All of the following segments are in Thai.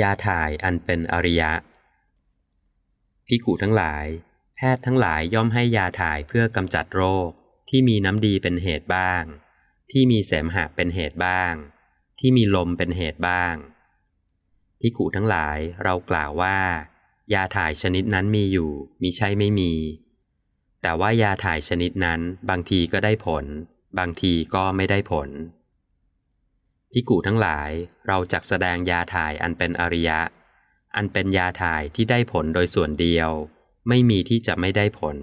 ยาถ่ายอันเป็นอริยะพิกุทั้งหลาย แพทย์ทั้งหลายย่อมให้ยาถ่ายเพื่อกำจัดโรค ที่มีน้ำดีเป็นเหตุบ้าง ที่มีเสมหะเป็นเหตุบ้าง ที่มีลมเป็นเหตุบ้างพิกุทั้งหลายเรากล่าวว่า ยาถ่ายชนิดนั้นมีอยู่มิใช่ไม่มี แต่ว่ายาถ่ายชนิดนั้นบางทีก็ได้ผล บางทีก็ไม่ได้ผล พิกุทั้งหลายเราจักแสดงยาถ่ายอันเป็นอริยะ อันเป็นยาถ่ายที่ได้ผลโดยส่วนเดียว ไม่มีที่จะไม่ได้ผล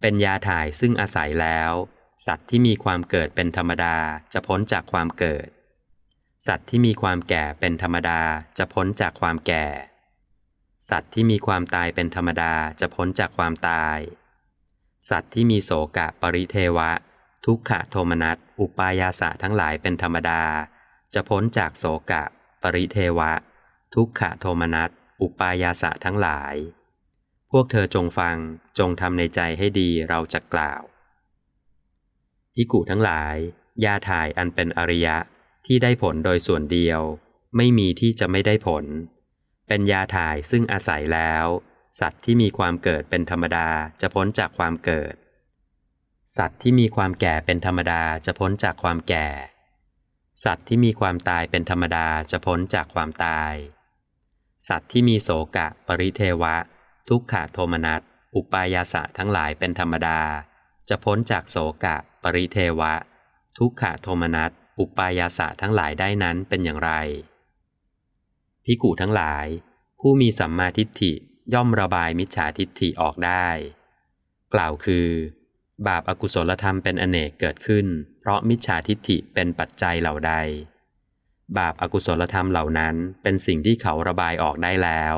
เป็นยาถ่ายซึ่งอาศัยแล้ว สัตว์ที่มีความเกิดเป็นธรรมดาจะพ้นจากความเกิด สัตว์ที่มีความแก่เป็นธรรมดาจะพ้นจากความแก่ สัตว์ที่มีความตายเป็นธรรมดาจะพ้นจากความตาย สัตว์ที่มีโสกะปริเทวะ ทุกขะโทมนัสอุปายาสะทั้งหลายเป็นธรรมดา จะพ้นจากโสกะ ปริเทวะ ทุกขะโทมนัสอุปายาสะทั้งหลาย พวกเธอจงฟังจงทำในใจให้ดีเราจะกล่าวพิกุทั้งหลายยาถ่ายอันเป็นอริยะที่ได้ผลโดยส่วนเดียว ไม่มีที่จะไม่ได้ผล เป็นยาถ่ายซึ่งอาศัยแล้ว สัตว์ที่มีความเกิดเป็นธรรมดาจะพ้นจากความเกิด สัตว์ที่มีความแก่เป็นธรรมดาจะพ้นจากความแก่ สัตว์ที่มีความตายเป็นธรรมดาจะพ้นจากความตาย สัตว์ที่มีโสกะ ปริเทวะ ทุกขะโทมนัส อุปายาสะทั้งหลายเป็นธรรมดา จะพ้นจากโสกะ ปริเทวะ ทุกขะโทมนัส อุปายาสะทั้งหลายได้นั้นเป็นอย่างไร พิกุทั้งหลาย ผู้มีสัมมาทิฏฐิย่อมระบายมิจฉาทิฏฐิออกได้ กล่าวคือ บาปอากุศลธรรมเป็นอเนกเกิดขึ้น เพราะมิจฉาทิฏฐิเป็นปัจจัยเหล่าใด บาปอากุศลธรรมเหล่านั้นเป็นสิ่งที่เขาระบายออกได้แล้ว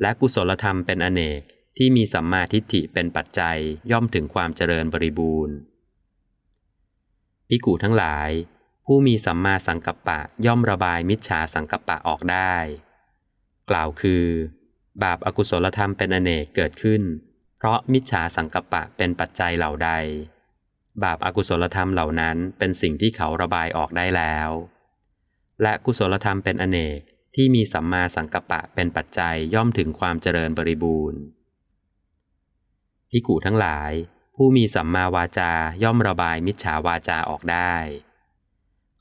และกุศลธรรมเป็นอเนกที่มีสัมมาทิฏฐิเป็นปัจจัยย่อมถึงความเจริญบริบูรณ์พิกุทั้งหลาย ผู้มีสัมมาสังกัปปะย่อมระบายมิจฉาสังกัปปะออกได้ กล่าวคือ บาปอากุศลธรรมเป็นอเนกเกิดขึ้น เพราะมิจฉาสังกปะเป็นปัจจัยเหล่าใด บาปอากุศลธรรมเหล่านั้นเป็นสิ่งที่เขาระบายออกได้แล้ว และกุศลธรรมเป็นอเนกที่มีสัมมาสังกปะเป็นปัจจัยย่อมถึงความเจริญบริบูรณ์พิกุทั้งหลาย ผู้มีสัมมาวาจาย่อมระบายมิจฉาวาจาออกได้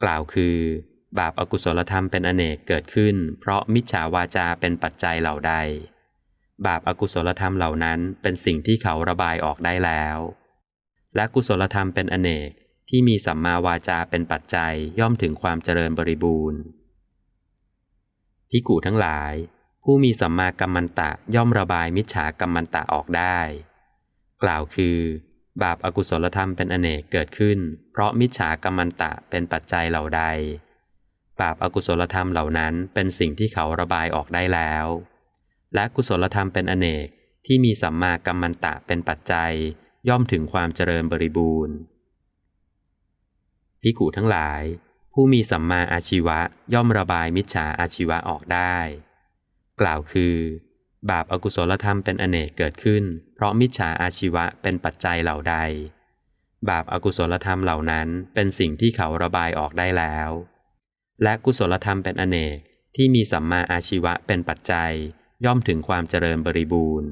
กล่าวคือ บาปอากุศลธรรมเป็นอเนกเกิดขึ้น เพราะมิจฉาวาจาเป็นปัจจัยเหล่าใด บาปอากุศลธรรมเหล่านั้นเป็นสิ่งที่เขาระบายออกได้แล้ว และกุศลธรรมเป็นอเนกที่มีสัมมาวาจาเป็นปัจจัยย่อมถึงความเจริญบริบูรณ์พิกุทั้งหลาย ผู้มีสัมมากัมมันตะย่อมระบายมิจฉากัมมันตะออกได้ กล่าวคือ บาปอากุศลธรรมเป็นอเนกเกิดขึ้น เพราะมิจฉากัมมันตะเป็นปัจจัยเหล่าใด บาปอากุศลธรรมเหล่านั้นเป็นสิ่งที่เขาระบายออกได้แล้ว และกุศลธรรมเป็นอเนกที่มีสัมมากัมมันตะเป็นปัจจัย ย่อมถึงความเจริญบริบูรณ์พิกุทั้งหลาย ผู้มีสัมมาอาชีวะย่อมระบายมิจฉาอาชีวะออกได้ กล่าวคือ บาปอากุศลธรรมเป็นอเนกเกิดขึ้น เพราะมิจฉาอาชีวะเป็นปัจจัยเหล่าใด บาปอากุศลธรรมเหล่านั้นเป็นสิ่งที่เขาระบายออกได้แล้ว และกุศลธรรมเป็นอเนกที่มีสัมมาอาชีวะเป็นปัจจัย ย่อมถึงความเจริญบริบูรณ์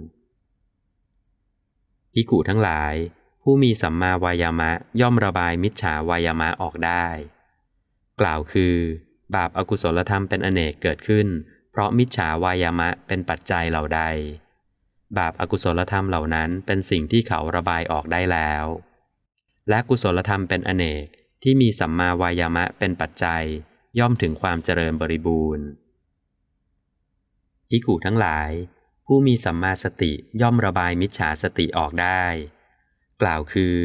พิกุทั้งหลาย ผู้มีสัมมาวายามะย่อมระบายมิจฉาวายามะออกได้ กล่าวคือ บาปอากุศลธรรมเป็นอเนกเกิดขึ้น เพราะมิจฉาวายามะเป็นปัจจัยเหล่าใด บาปอากุศลธรรมเหล่านั้นเป็นสิ่งที่เขาระบายออกได้แล้ว และกุศลธรรมเป็นอเนกที่มีสัมมาวายามะเป็นปัจจัย ย่อมถึงความเจริญบริบูรณ์ พิกุทั้งหลาย ผู้มีสัมมาสติย่อมระบายมิจฉาสติออกได้ กล่าวคือ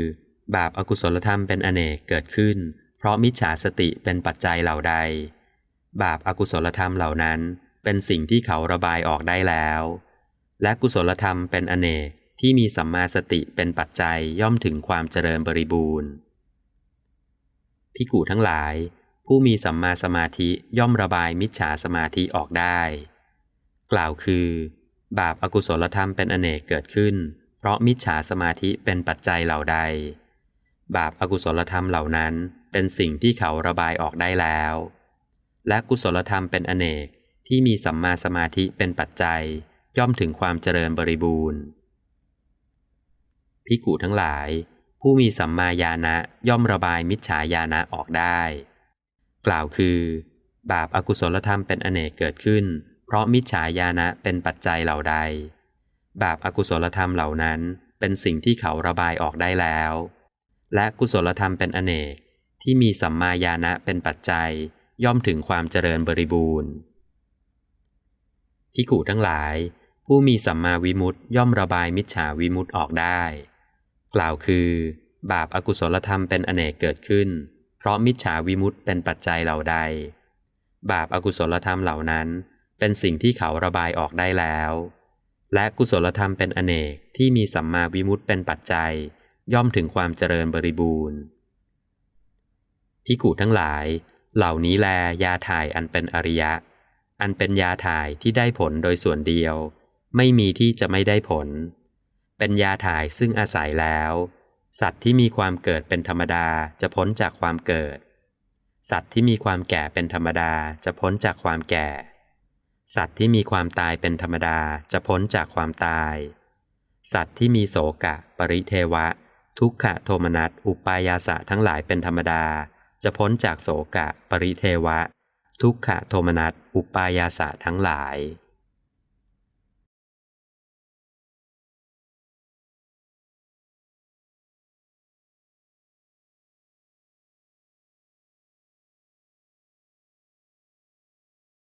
บาปอากุศลธรรมเป็นอเนกเกิดขึ้น เพราะมิจฉาสติเป็นปัจจัยเหล่าใด บาปอากุศลธรรมเหล่านั้น เป็นสิ่งที่เขาระบายออกได้แล้ว และกุศลธรรมเป็นอเนกที่มีสัมมาสติเป็นปัจจัยย่อมถึงความเจริญบริบูรณ์พิกุทั้งหลาย ผู้มีสัมมาสมาธิย่อมระบายมิจฉาสมาธิออกได้ กล่าวคือ บาปอากุศลธรรมเป็นอเนกเกิดขึ้น เพราะมิจฉาสมาธิเป็นปัจจัยเหล่าใด บาปอากุศลธรรมเหล่านั้นเป็นสิ่งที่เขาระบายออกได้แล้ว และกุศลธรรมเป็นอเนกที่ที่มีสัมมาสมาธิเป็นปัจจัย ย่อมถึงความเจริญบริบูรณ์พิกูทั้งหลาย ผู้มีสัมมาญาณะย่อมระบายมิจฉาญาณะออกได้ กล่าวคือ บาปอากุศลธรรมเป็นอเนกเกิดขึ้น เพราะมิจฉาญาณะเป็นปัจจัยเหล่าใด บาปอากุศลธรรมเหล่านั้นเป็นสิ่งที่เขาระบายออกได้แล้ว และกุศลธรรมเป็นอเนกที่มีสัมมาญาณะเป็นปัจจัยย่อมถึงความเจริญบริบูรณ์พิกูทั้งหลาย ผู้มีสัมมาวิมุตติย่อมระบายมิจฉาวิมุตติออกได้ กล่าวคือ บาปอากุศลธรรมเป็นอเนกเกิดขึ้น เพราะมิจฉาวิมุตติเป็นปัจจัยเหล่าใด บาปอากุศลธรรมเหล่านั้น เป็นสิ่งที่เขาระบายออกได้แล้ว และกุศลธรรมเป็นอเนกที่มีสัมมาวิมุตเป็นปัจจัย ย่อมถึงความเจริญบริบูรณ์พิกูทั้งหลาย เหล่านี้แลยาถ่ายอันเป็นอริยะ อันเป็นยาถ่ายที่ได้ผลโดยส่วนเดียว ไม่มีที่จะไม่ได้ผล เป็นยาถ่ายซึ่งอาศัยแล้ว สัตว์ที่มีความเกิดเป็นธรรมดาจะพ้นจากความเกิด สัตว์ที่มีความแก่เป็นธรรมดาจะพ้นจากความแก่ สัตว์ที่มีความตายเป็นธรรมดาจะพ้นจากความตาย สัตว์ที่มีโสกะ ปริเทวะ ทุกขะโทมนัสอุปายาสะทั้งหลายเป็นธรรมดา จะพ้นจากโสกะ ปริเทวะ ทุกขะโทมนัสอุปายาสะทั้งหลาย